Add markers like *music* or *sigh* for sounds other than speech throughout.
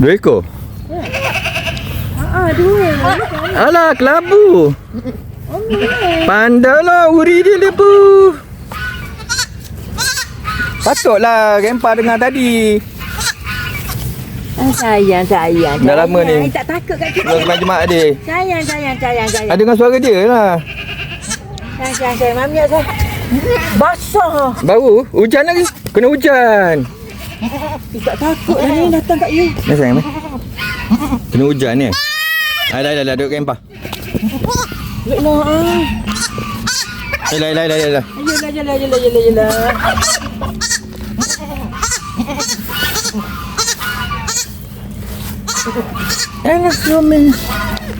Dua ekor? Ah, dua. Alah, kelabu. Pandailah uri dia lebu. Patutlah Rempa dengar tadi. Ah, sayang, sayang. Dah lama ni. Tak takut kat kita. Sebelum sembang jemaah dia. Sayang, sayang, sayang, sayang. Ah, dengar suara dia lah. Sayang, sayang, sayang. Mami saya. Basah. Baru hujan lagi. Kena hujan. Eh, tak takut lah ni datang kat you. Ni sayang ni. Kena hujan ni. Ah, dah, dah, dah. Duduk Rempa. Duduk lah. Ah. Eh, lah, lah, lah, lah, lah. Yelah, yelah, yelah, yelah, yelah. Anak suami.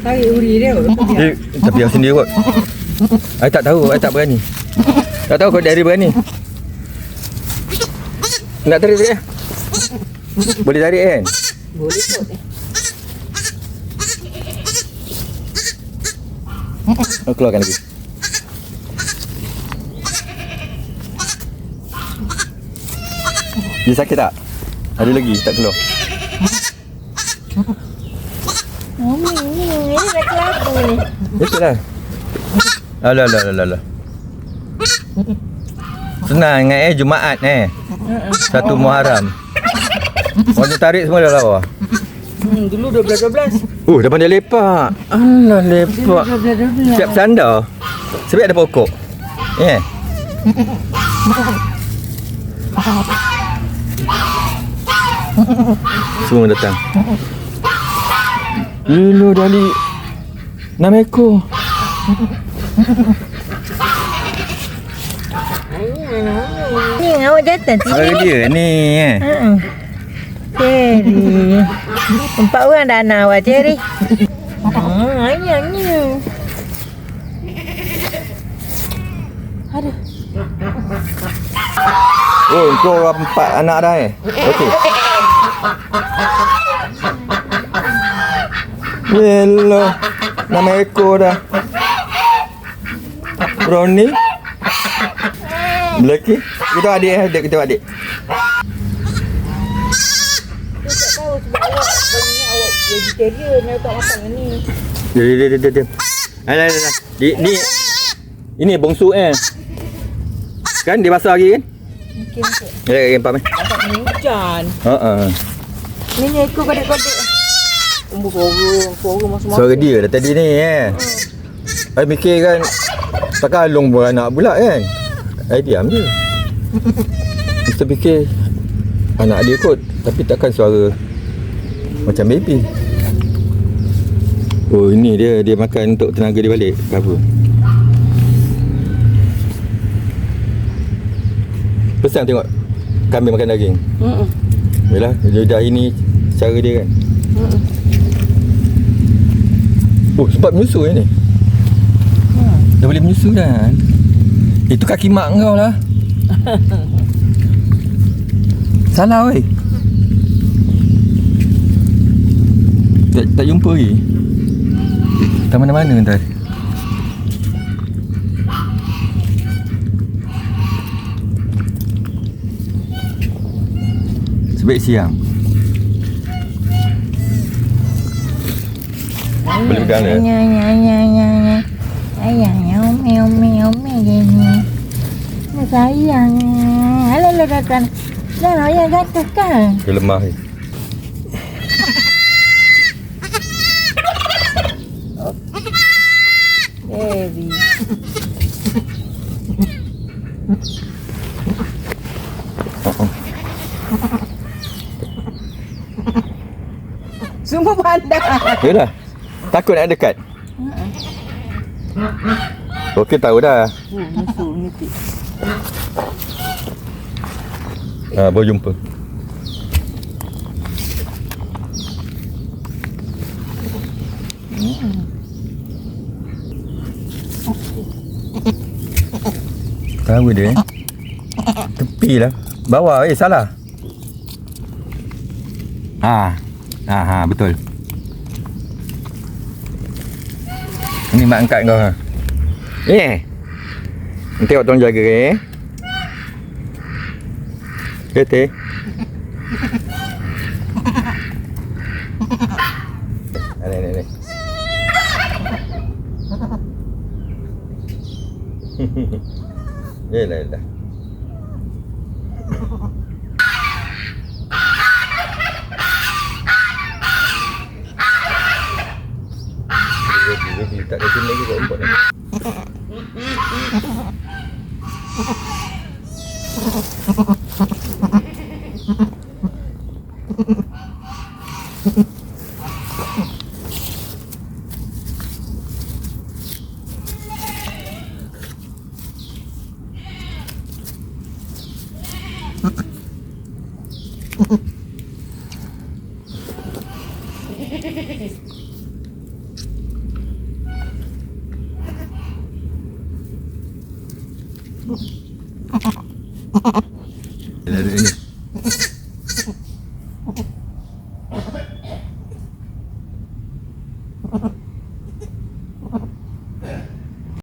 Tarik uri dia. Eh, tapi yang sendiri kot. I tak tahu, I tak berani. Tak tahu kau dari berani. Nak tarik ya? *laughs* Boleh tarik kan? Boleh kot. Oh, keluarkan lagi. Dia sakit tak? Ada lagi tak keluar. Oh, ni, ni, ni laki apa ni? Betul lah. Alah, alah, alah, alah. Senang ingat eh, Jumaat eh. Satu Muharram. Orang tarik semua dah lawa. Hmm, dulu 12-12. Oh, dah pandai lepak. Alah, lepak. 12-12. Siap sandar. Sebab ada pokok. Ya. Yeah. Semua datang. Lulu Dali. Enam ekor. Ni awak datang sini. dia ni eh. Cherry. Empat orang dah nak awak Cherry. Hmm, ayahnya. Aduh. Oh, kau orang empat anak dah eh. Okey. Hello. Enam ekor dah. Brownie. Belaki. Kita adik eh, adik kita adik. Saya tak tahu sebab awak banyak awak vegetarian yang tak makan ni. Dia dia dia dia. dia. Alah alah. alah. Di ni ini bongsu eh. Kan dia basah lagi kan? Mungkin. Ya, ya, empat meh. Ni hujan. Ha ah. Ni ni ekor kodek-kodek. Umbu korong, korong masuk-masuk. Suara dia dah tadi ni eh. Saya mikir kan takkan alung beranak pula kan. Saya diam je. Kita fikir anak dia kot tapi takkan suara macam baby. Oh ini dia dia makan untuk tenaga dia balik apa? Pesan tengok kambing makan daging. Hmm. Yalah, dah ini cara dia kan. Hmm. Oh, sebab menyusu ni. Hmm. Dah boleh menyusu dah. Itu kaki mak kau lah. *laughs* Salah weh. Tak, tak jumpa lagi. Tak mana-mana entah. Sebaik siang. Boleh pegang dia? Ya ya ya ya ya. Ayah ya ome gini. Sayang. Alah lah datang. Dah lah ya kata kan. Dia lemah ni. Baby. *laughs* Semua pandang. Yalah. Takut nak dekat. Okey tahu dah. Musuh ni tik. Ha, baru jumpa. Tahu dia. Tepi lah. Bawah eh salah. ah aha betul Ini mak angkat kau. Eh. Nanti awak tolong jaga eh. Kete. Ni ni ni. Yelah, yelah. Tak ada sini lagi kat empat ni. Yelah, duduk ni.